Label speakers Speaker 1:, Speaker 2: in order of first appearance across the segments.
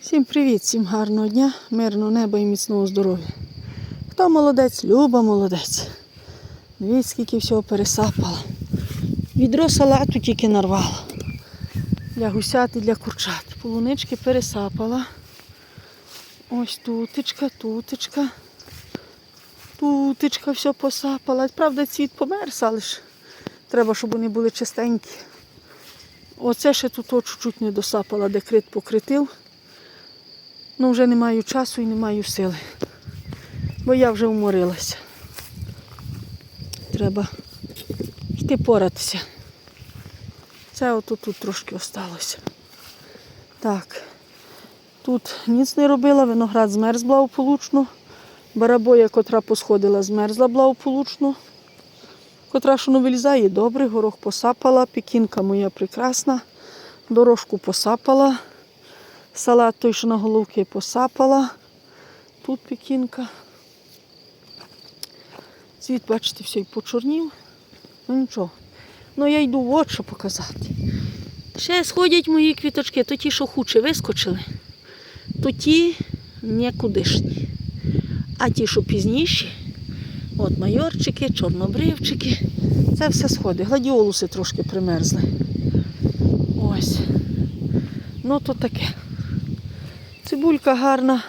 Speaker 1: Всім привіт, всім гарного дня, мирного неба і міцного здоров'я. Хто молодець, Люба молодець. Дивіться, скільки всього пересапала. Відро салату тільки нарвала. Для гусят і для курчат. Полунички пересапала. Ось тутечка, тутечка. Тутечка все посапала. Правда, цвіт померз, але ж треба, щоб вони були чистенькі. Оце ще тут чуть-чуть не досапала, де крит покритив. Ну, вже не маю часу і не маю сили. Бо я вже уморилася. Треба йти поратися. Це отут тут трошки осталося. Так. Тут ніц не робила, виноград змерз благополучно. Барабоя, котра посходила, змерзла благополучно. Котра що не вилізає, добре, горох посапала, пекінка моя прекрасна, дорожку посапала. Салат той, що на головки посапала. Тут пекінка. Цвіт, бачите, все і почорнів. Ну нічого. Ну я йду от що показати. Ще сходять мої квіточки, то ті, що хуче вискочили, то ті нікудишні. А ті, що пізніші, от майорчики, чорнобривчики, це все сходить. Гладіолуси трошки примерзли. Ось. Ну то таке. Цибулька гарна.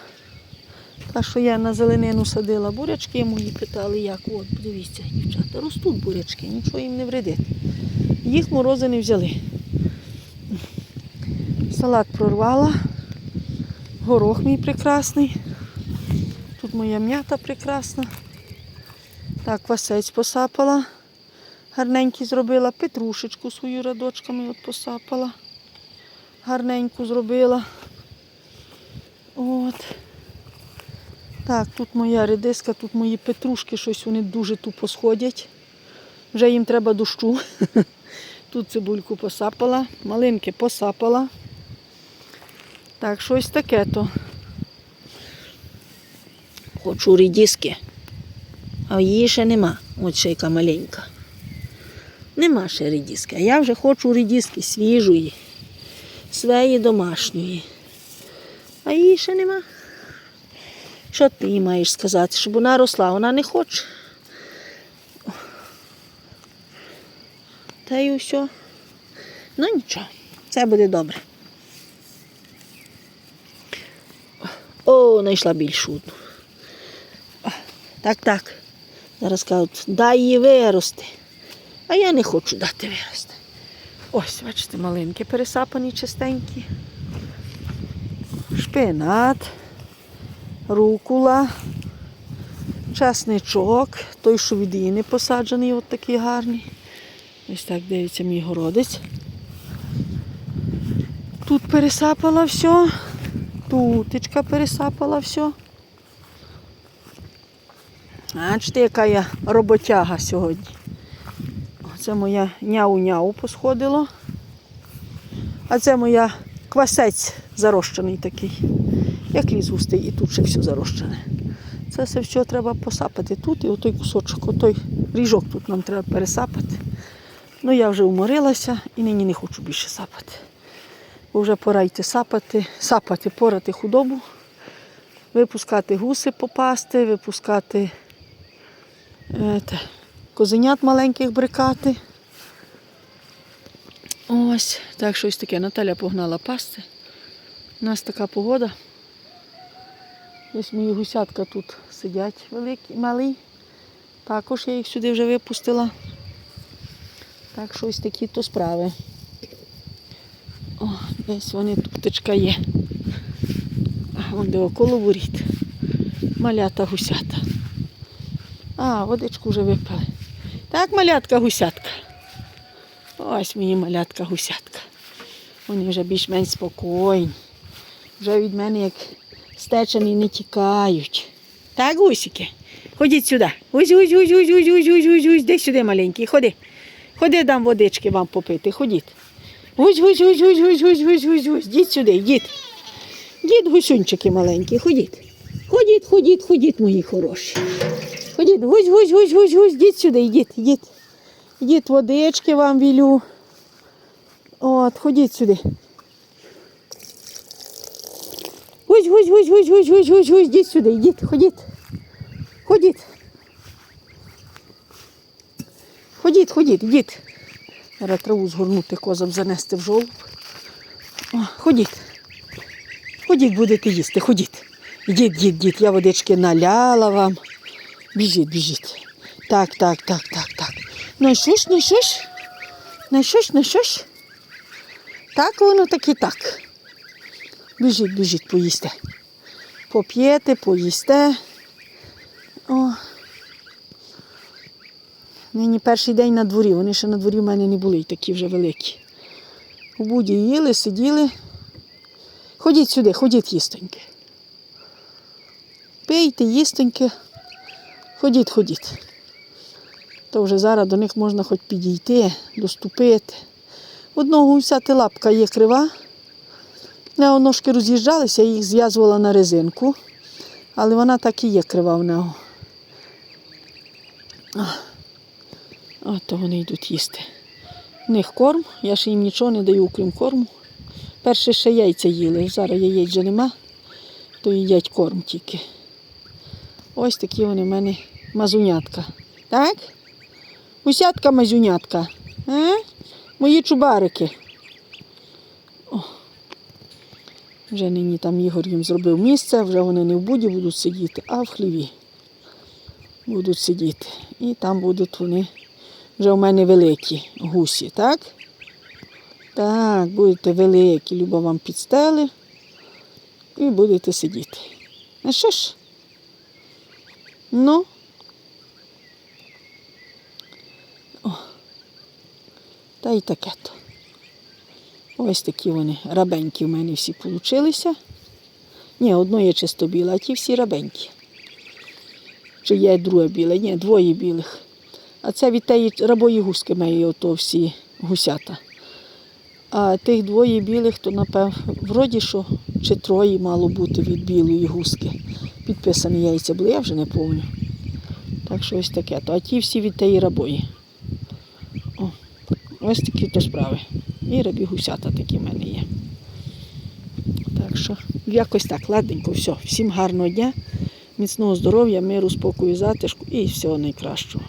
Speaker 1: Та, що я на зеленину садила бурячки, мої питали, як. От, дивіться, дівчата, ростуть бурячки, нічого їм не вредить. Їх морози не взяли. Салат прорвала. Горох мій прекрасний. Тут моя м'ята прекрасна. Так, васець посапала. Гарненький зробила. Петрушечку свою радочками от посапала. Гарненьку зробила. От. Так, тут моя редиска, тут мої петрушки, щось вони дуже тупо сходять. Вже їм треба дощу. Тут цибульку посапала, малинки посапала. Так, щось таке то. Хочу рідіски. А її ще нема. От ще яка маленька. Нема ще рідіски. А я вже хочу рідіски свіжої, своєї домашньої. А її ще нема. Що ти їй маєш сказати? Щоб вона росла, вона не хоче. Та й все. Ну нічого, це буде добре. О, знайшла більшу одну. Так, так. Зараз кажуть, дай її вирости. А я не хочу дати вирости. Ось, бачите, малинки пересапані чистенькі. Шпинат, рукула, часничок, той, що від посаджений, от такий гарний. Ось так дивиться мій городець. Тут пересапала все, тутечка пересапала все. Бачите, яка я роботяга сьогодні. Це моя няу-няу посходило. А це моя квасець зарощений такий. Як ліс густий, і тут ще все зарощене. Це все що треба посапати тут і отой кусочок, отой ріжок тут нам треба пересапати. Ну я вже уморилася і нині не хочу більше сапати. Бо вже пора йти сапати, сапати, порати худобу, випускати гуси попасти, випускати е, те, козенят маленьких брикати. Ось, так щось таке. Наталя погнала пасти. У нас така погода. Ось мої гусятка тут сидять великі, малі. Також я їх сюди вже випустила. Так що ось такі то справи. О, десь вони тутечка є. А, Вон де около воріт. Малята гусята. А, водичку вже випили. Так, малятка гусятка. Ось мені малятка гусятка. Вони вже більш-менш спокійні. Вже від мене як стечені не тікають. Так, гусики? Ходіть сюди. Гусь, гусь, гусь, гусь, гусь, гусь, гусь, гусь, гусь. Де сюди маленький, ходи. Ходи, дам водички вам попити, ходіть. Гусь, гусь, гусь, гусь, гусь, гусь, гусь, гусь, гусь. Діть сюди, йдіть. Дід гусюнчики маленькі, ходіть. Ходіть, ходіть, ходіть, мої хороші. Ходіть, гусь, гусь, гусь, гусь, гусь, йдіть сюди, йдіть, йдіть. Йдіть водички вам вілю. От, ходіть сюди. Гусь, гусь, гусь, гусь, гусь, гусь, гусь, гусь, йдіть сюди, йдіть, ходіть. Ходіть. Ходіть, ходіть, йдіть. Треба траву згорнути козам занести в жолоб. О, Ходіть. Ходіть, будете їсти, ходіть. Йдіть, йдіть, йдіть. Я водички наляла вам. Біжіть, біжіть. Так, так, так, так. Ну і що ж, ну що ж? Так воно так і так. Біжіть, біжіть, поїсте. Поп'єте, поїсте. О. Нині перший день на дворі. Вони ще на дворі в мене не були і такі вже великі. У буді їли, сиділи. Ходіть сюди, ходіть їстоньки. Пийте, їстоньки. Ходіть, ходіть. То вже зараз до них можна хоч підійти, доступити. Одного гуся лапка є крива. Не ножки роз'їжджалися, я їх зв'язувала на резинку, але вона так і є крива в нього. А, то вони йдуть їсти. В них корм, я ще їм нічого не даю, крім корму. Перше ще яйця їли, зараз яєць вже нема, то їдять корм тільки. Ось такі вони в мене мазунятка. Так? Усятка мазунятка. А? Мої чубарики. О. Вже нині там Ігор їм зробив місце, вже вони не в буді будуть сидіти, а в хліві будуть сидіти. І там будуть вони вже у мене великі гусі, так? Так, будете великі, Люба вам підстели і будете сидіти. А що ж? Ну. Та й таке то. Ось такі вони рабенькі в мене всі получилися. Ні, одно є чисто біле, а ті всі рабенькі. Чи є друге біле? Ні, двоє білих. А це від тієї рабої гуски має ото всі гусята. А тих двоє білих, то, напевно, вроді що чи троє мало бути від білої гуски. Підписані яйця були, я вже не пам'ятаю. Так що ось таке. То, а ті всі від тієї рабої. Ось такі то справи. І рибі гусята такі в мене є. Так що якось так, ладненько, все. Всім гарного дня, міцного здоров'я, миру, спокою, затишку і всього найкращого.